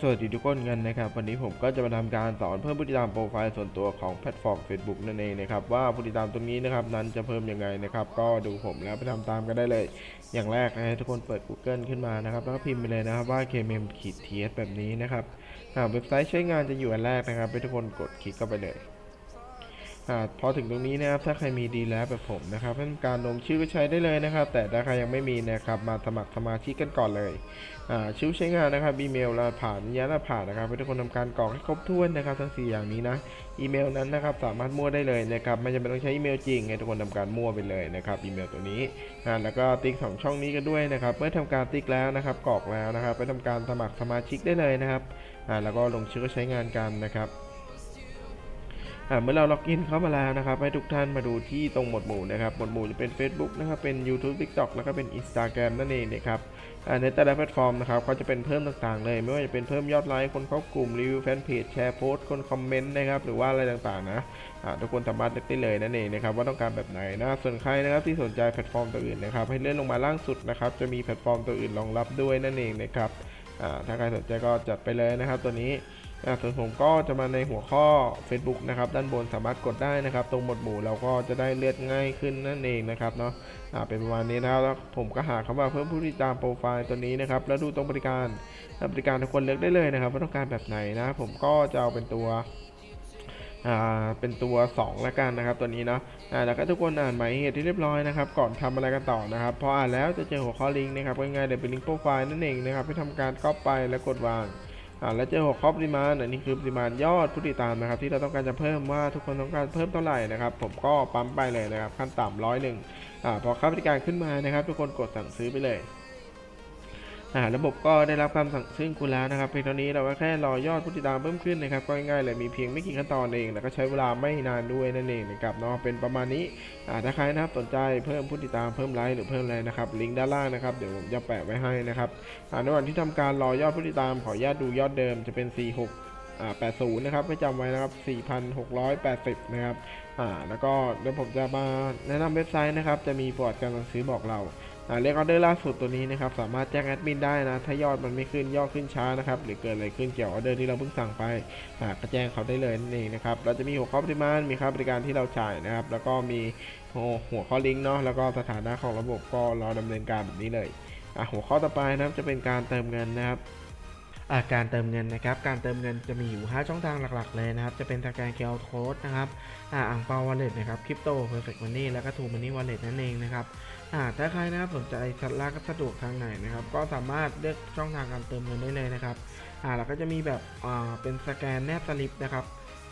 สวัสดีทุกคนกันนะครับวันนี้ผมก็จะมาทำการสอนเพิ่มผู้ติดตามโปรไฟล์ส่วนตัวของแพลตฟอร์ม Facebook นั่นเองนะครับว่าผู้ติดตามตรงนี้นะครับนั้นจะเพิ่มยังไงนะครับก็ดูผมแล้วไปทำตามกันได้เลย อย่างแรกนะทุกคนเปิด Google ขึ้นมานะครับแล้วก็พิมพ์ไปเลยนะครับว่า kmm ขีด ts แบบนี้นะครับเว็บไซต์ใช้งานจะอยู่อันแรกนะครับให้ทุกคนกดคลิกเข้าไปเลย พอถึงตรงนี้นะครับถ้าใครมีดีแล้วแบบผมนะครับให้ทำการลงชื่อก็ใช้ได้เลยนะครับ แต่ถ้าใครยังไม่มีนะครับมาสมัครสมาชิกกันก่อนเลยชื่อใช้งานนะครับอีเมลรหัสผ่านยารหัสผ่านนะครับให้ทุกคนทำการกรอกให้ครบถ้วนนะครับทั้ง4อย่างนี้นะอีเมลนั้นนะครับสามารถมั่วได้เลยนะครับไม่จำเป็นต้องใช้อีเมลจริงให้ทุกคนทำการมั่วไปเลยนะครับอีเมลตัวนี้แล้วก็ติ๊กสองช่องนี้กันด้วยนะครับเมื่อทำการติ๊กแล้วนะครับกรอกแล้วนะครับ ไปทำการสมัครสมาชิกได้เลยนะครับแล้วก็ลงชื่อก็ใช้งานกันนะครับ เมื่อเราล็อกอินเข้ามาแล้วนะครับ ให้ทุกท่านมาดูที่ตรงหมวดหมู่นะครับ หมวดหมู่จะเป็น Facebook นะครับ เป็น YouTube TikTok แล้วก็เป็น Instagram นั่นเองนะครับในแต่ละแพลตฟอร์มนะครับก็จะเป็นเพิ่มต่างๆ เลย ไม่ว่าจะเป็นเพิ่มยอดไลค์ คนเข้ากลุ่ม รีวิวแฟนเพจ แชร์โพสต์ คนคอมเมนต์นะครับ หรือว่าอะไรต่างๆ นะทุกคนสามารถเลือกได้เลยนั่นเองนะครับว่าต้องการแบบไหนนะ ส่วนใครนะครับที่สนใจแพลตฟอร์มตัวอื่นนะครับให้เลื่อนลงมาล่างสุดนะครับ จะมีแพลตฟอร์มตัวอื่นรองรับด้วยนั่นเองนะครับถ้าใครสนใจก็จัดไปเลยนะครับตัวนี้ อ่าส่วนผมก็จะมาในหัวข้อ Facebook นะครับด้านบนสามารถกดได้นะครับ ตรงหมวดหมู่เราก็จะได้เลือดง่ายขึ้นนั่นเองนะครับเนาะอ่าเป็นประมาณนี้นะครับแล้วผมก็หาคำว่าเพิ่มผู้ติดตามโปรไฟล์ตัวนี้นะครับแล้วดูตรงบริการบริการทุกคนเลือกได้เลยนะครับว่าต้องการแบบไหนนะผมก็จะเอาเป็นตัวอ่าเป็นตัว2แล้วกันนะครับตัวนี้เนาะอ่าแล้วก็ทุกคนอ่านหมายเหตุที่เรียบร้อยนะครับ ก่อนทำอะไรกันต่อนะครับพออ่านแล้วจะเจอหัวข้อลิงก์นะครับง่ายๆเดี๋ยวเป็นลิงก์โปรไฟล์นั่นเองนะครับให้ทำการก๊อปไปแล้วกดวาง อ่าแล้วเจอหัวข้อปริมาณอันนี้คือปริมาณยอดผู้ติดตามนะครับ ที่เราต้องการจะเพิ่มว่าทุกคนต้องการเพิ่มเท่าไหร่นะครับ ผมก็ปั๊มไปเลยนะครับ ขั้นต่ำร้อยหนึ่งอ่าพอค่าบริการขึ้นมานะครับ ทุกคนกดสั่งซื้อไปเลย ระบบก็ได้รับคำสั่งซื้อคุณแล้วนะครับเพียงเท่านี้เราก็แค่รอยอดผู้ติดตามเพิ่มขึ้นนะครับก็ง่ายๆเลยมีเพียงไม่กี่ขั้นตอนเองแล้วก็ใช้เวลาไม่นานด้วยนั่นเองนะครับเนาะเป็นประมาณนี้ถ้าใครนะครับสนใจเพิ่มผู้ติดตามเพิ่มไลค์หรือเพิ่มอะไรนะครับลิงก์ด้านล่างนะครับเดี๋ยวผมจะแปะไว้ให้นะครับในว่างที่ทำการรอยอดผู้ติดตามขออนุญาตดูยอดเดิมจะเป็น 4680 นะครับไม่จำไว้นะครับ 4,680 นะครับ อ่า แล้วก็เดี๋ยวผมจะมาแนะนำเว็บไซต์นะครับ จะมีประวัติการสั่งซื้อบอกเรา เลขออเดอร์ล่าสุดตัวนี้นะครับสามารถแจ้งแอดมินได้นะถ้ายอดมันไม่ขึ้นยอดขึ้นช้านะครับหรือเกิดอะไรขึ้นเกี่ยวกับออเดอร์ที่เราเพิ่งสั่งไปก็แจ้งเขาได้เลยนั่นเองนะครับเราจะมีหัวข้อปริมาณมีค่าบริการที่เราจ่ายนะครับแล้วก็มีหัวข้อลิงก์เนาะแล้วก็สถานะของระบบก็รอดำเนินการแบบนี้เลยหัวข้อต่อไปนะครับจะเป็นการเติมเงินนะครับ การเติมเงินนะครับการเติมเงินจะมีอยู่ 5 ช่องทางหลักๆเลยนะครับจะเป็นทางการ QR Code นะครับอ่าอังเปาวอลเล็ตนะครับคริปโตเพอร์เฟกต์มันนี่แล้วก็ทูมันนี่วอลเล็ตนั่นเองนะครับอ่าถ้าใครนะครับสนใจสัดลากสะดวกทางไหนนะครับก็สามารถเลือกช่องทางการเติมเงินได้เลยนะครับอ่าแล้วก็จะมีแบบอ่าเป็นสแกนแนบสลิปนะครับ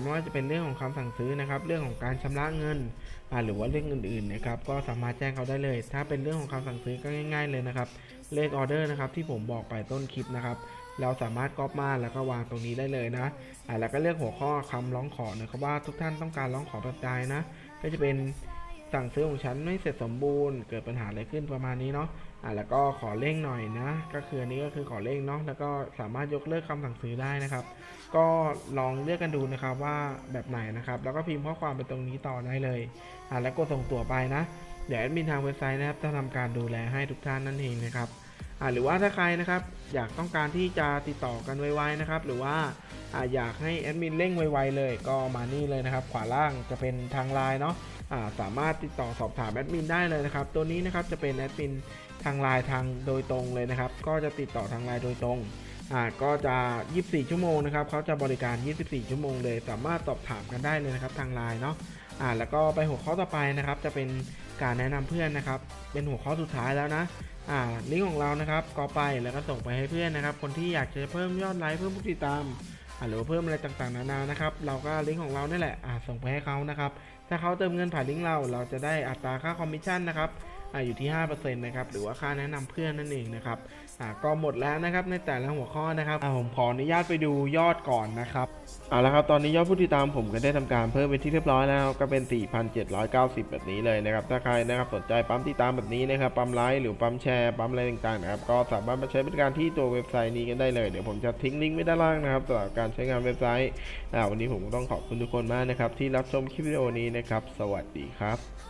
ไม่ว่าจะเป็นเรื่องของคำสั่งซื้อนะครับ เรื่องของการชำระเงินหรือว่าเรื่องอื่นๆนะครับ ก็สามารถแจ้งเขาได้เลย ถ้าเป็นเรื่องของคำสั่งซื้อก็ง่าย ๆเลยนะครับ เลขออเดอร์นะครับที่ผมบอกไปต้นคลิปนะครับ เราสามารถก๊อปมาแล้วก็วางตรงนี้ได้เลยนะอ่าแล้วก็เลือกหัวข้อคำร้องขอนะครับว่าทุกท่านต้องการร้องขอแบบใดนะ ก็จะเป็น สั่งซื้อของฉันไม่เสร็จสมบูรณ์ เกิดปัญหาอะไรขึ้นประมาณนี้เนาะอ่าแล้วก็ขอเร่งหน่อยนะ ก็คืออันนี้ก็คือขอเร่งเนาะแล้วก็สามารถยกเลิกคำสั่งซื้อได้นะครับ ก็ลองเลือกกันดูนะครับว่าแบบไหนนะครับ แล้วก็พิมพ์ข้อความไปตรงนี้ต่อได้เลยอ่าแล้วกดส่งตัวไปนะ เดี๋ยวแอดมินทางเว็บไซต์นะครับจะทำการดูแลให้ทุกท่านนั่นเองนะครับอ่าหรือว่าถ้าใครนะครับอยากต้องการที่จะติดต่อกันไวๆนะครับ หรือว่า ออยากให้แอดมินเร่งไวๆเลยก็มานี่เลยนะครับ ขวาล่างจะเป็นทางไลน์เนาะสามารถติดต่อสอบถามแอดมินได้เลยนะครับ ตัวนี้นะครับจะเป็นแอดมินทางไลน์ทางโดยตรงเลยนะครับ ก็จะติดต่อทางไลน์โดยตรงอ่าก็จะ 24 ชั่วโมงนะครับเขาจะบริการ 24 ชั่วโมงเลย สามารถสอบถามกันได้เลยนะครับทางไลน์เนาะอ่าแล้วก็ไปหัวข้อต่อไปนะครับ จะเป็นการแนะนำเพื่อนนะครับ เป็นหัวข้อสุดท้ายแล้วนะอ่าลิงก์ของเรานะครับก็ไปแล้วก็ส่งไปให้เพื่อนนะครับ คนที่อยากจะเพิ่มยอดไลค์เพิ่มผู้ติดตาม หรือว่าเพิ่มอะไรต่างๆนานานะครับ เราก็ลิงก์ของเรานี่แหละอ่าส่งไปให้เขานะครับ ถ้าเขาเติมเงินผ่านลิงก์เรา เราจะได้อัตราค่าคอมมิชชั่นนะครับ อยู่ที่5%นะครับหรือว่าค่าแนะนำเพื่อนนั่นเองนะครับก็หมดแล้วนะครับในแต่ละหัวข้อนะครับผมขออนุญาตไปดูยอดก่อนนะครับเอาละครับตอนนี้ยอดผู้ติดตามผมก็ได้ทำการเพิ่มเป็นที่เรียบร้อยแล้วก็เป็น 4,790 แบบนี้เลยนะครับถ้าใครนะครับสนใจปั๊มติดตามแบบนี้นะครับปั๊มไลค์หรือปั๊มแชร์ปั๊มอะไรต่างๆนะครับก็สามารถมาใช้บริการที่ตัวเว็บไซต์นี้กันได้เลยเดี๋ยวผมจะทิ้งลิงก์ไว้ด้านล่างนะครับสำหรับการใช้งานเว็บไซต์วันนี้ผมต้องขอบคุณทุกคนมากนะครับที่รับชมคลิปวิดีโอนี้นะครับ สวัสดีครับ